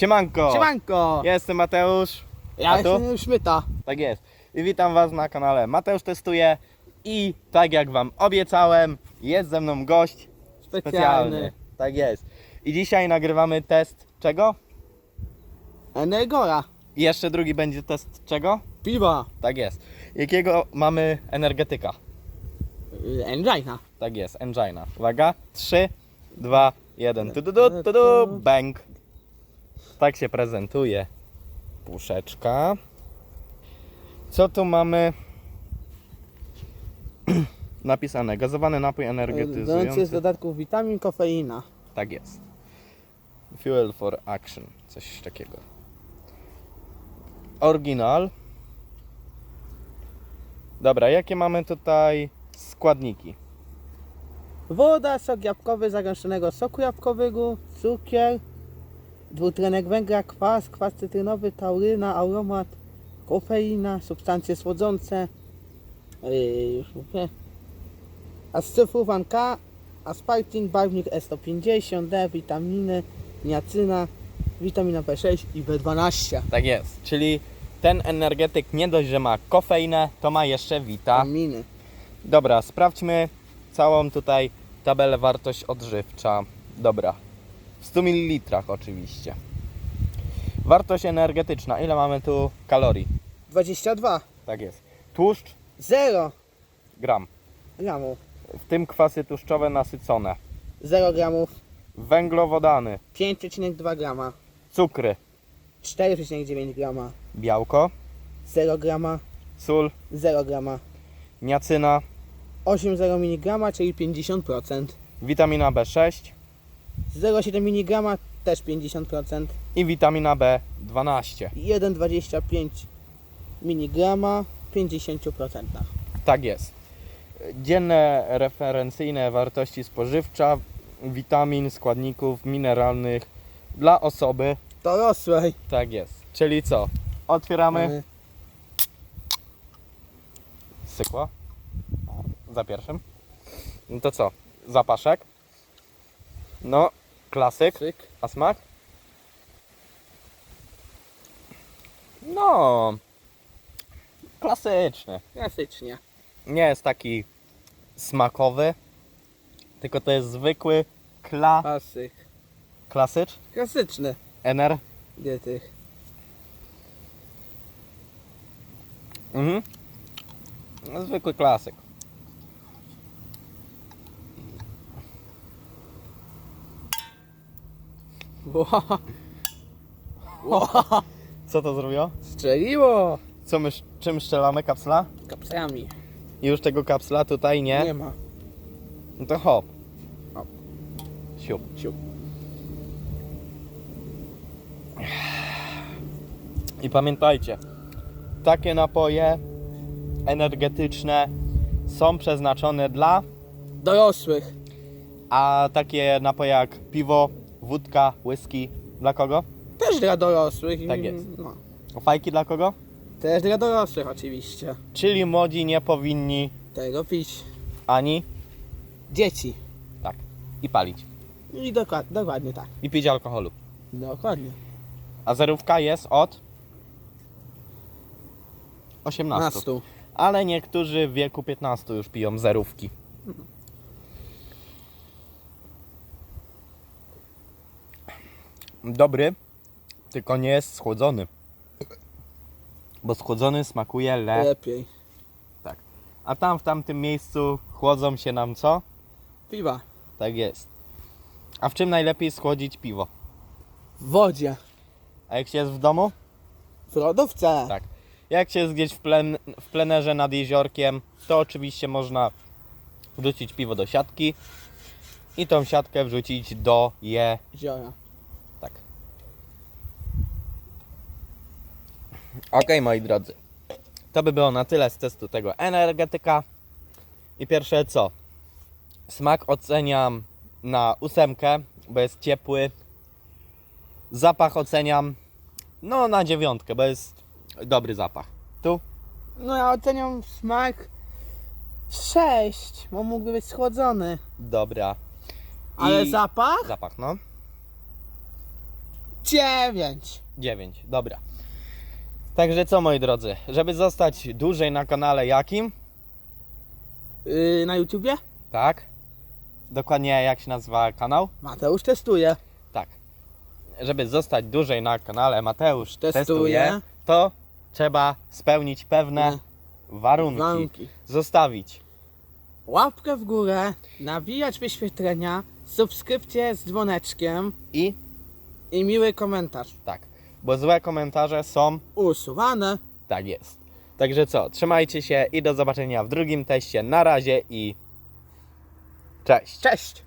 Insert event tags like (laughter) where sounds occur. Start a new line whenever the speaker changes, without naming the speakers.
Siemanko!
Siemanko!
Jestem Mateusz.
Ja
A tu?
jestem Szmyta.
Tak jest. I witam Was na kanale Mateusz Testuje. I tak jak Wam obiecałem, jest ze mną gość specjalny.
Specjalny.
Tak jest. I dzisiaj nagrywamy test czego?
Energora.
I jeszcze drugi będzie test czego?
Piwa.
Tak jest. Jakiego mamy energetyka?
Engina.
Tak jest, Engina. Uwaga. 3, 2, 1. Tu, tu, tu, tu, tu, bang. Tak się prezentuje puszeczka. Co tu mamy (clears throat) napisane? Gazowany napój
Dający z
energetyzujący.
dodatków witamin, kofeina.
Tak jest. Fuel for action. Coś takiego. Oryginal. Dobra, jakie mamy tutaj składniki?
Woda, sok jabłkowy zagęszczonego soku jabłkowego, cukier, dwutlenek węgla, kwas, kwas cytrynowy, tauryna, aromat, kofeina, substancje słodzące, yy, już mówię, ascyfruwan K, asparting, barwnik E150, D, witaminy, niacyna, witamina B6 i B12.
Tak jest. Czyli ten energetyk nie dość, że ma kofeinę, to ma jeszcze wita.
Witaminy.
Dobra, sprawdźmy całą tutaj tabelę wartość odżywcza. Dobra. W 100 ml oczywiście. Wartość energetyczna. Ile mamy tu kalorii?
22.
Tak jest. Tłuszcz
0
gram.
gramów.
W tym kwasy tłuszczowe nasycone.
0 gramów.
Węglowodany,
5,2 grama.
cukry,
4,9 grama.
białko,
0 grama.
sól,
0 grama.
niacyna,
8,0 mg, czyli 50%.
witamina B6
0,7 mg, też 50%.
i witamina B12.
1,25 mg, 50%.
Tak jest. Dzienne referencyjne wartości spożywcza, witamin, składników mineralnych dla osoby.
Dorosłej.
Tak jest. Czyli co? Otwieramy.
Mamy
Sykła. Za pierwszym. No to co? Zapaszek. No, klasyk. A smak? No, klasyczny.
Klasycznie.
Nie jest taki smakowy, tylko to jest zwykły kla,
Klasyk.
klasycz,
Klasyczny.
NR.
Gdzie tych?
Mhm. No, zwykły klasyk. Co to zrobiło?
Strzeliło.
Co my, czym strzelamy kapsla?
Kapsami.
I już tego kapsla tutaj nie?
Nie ma.
No to hop.
Hop.
Siup.
Siup.
I pamiętajcie, takie napoje energetyczne są przeznaczone dla,
Dorosłych.
a takie napoje jak piwo, wódka, whisky, dla kogo?
Też dla dorosłych.
Tak jest.
No.
Fajki dla kogo?
Też dla dorosłych oczywiście.
Czyli młodzi nie powinni
Tego pić.
ani
Dzieci.
tak i palić
I dokładnie, dokładnie tak.
i pić alkoholu.
Dokładnie.
A zerówka jest od 18.
Na stół.
Ale niektórzy w wieku 15 już piją zerówki. Dobry, tylko nie jest schłodzony. Bo schłodzony smakuje le.
Lepiej.
Tak. A tam w tamtym miejscu chłodzą się nam co?
Piwa.
Tak jest. A w czym najlepiej schłodzić piwo?
W wodzie.
A jak się jest w domu?
W lodówce.
Tak. Jak się jest gdzieś w, plen, w plenerze nad jeziorkiem, to oczywiście można wrzucić piwo do siatki i tą siatkę wrzucić do je.
Ziora.
Tak. Ok, moi drodzy. To by było na tyle z testu tego energetyka. I pierwsze co? Smak oceniam na ósemkę, bo jest ciepły. Zapach oceniam no na dziewiątkę, bo jest dobry zapach. Tu?
No ja oceniam smak 6, bo mógłby być schłodzony.
Dobra.
Ale
I
zapach
zapach, no.
9.
9, dobra. Także co moi drodzy, żeby zostać dłużej na kanale jakim?
Yy, na YouTubie?
Tak? Dokładnie jak się nazywa kanał?
Mateusz testuje.
Tak. Żeby zostać dłużej na kanale Mateusz
Testuje.
testuje, to trzeba spełnić pewne warunki.
Warunki.
Zostawić.
Łapkę w górę, nawijać wyświetlenia, subskrypcję z dzwoneczkiem
I
i miły komentarz.
tak, bo złe komentarze są
Usuwane.
Tak jest. Także co, trzymajcie się i do zobaczenia w drugim teście. Na razie i cześć.
Cześć!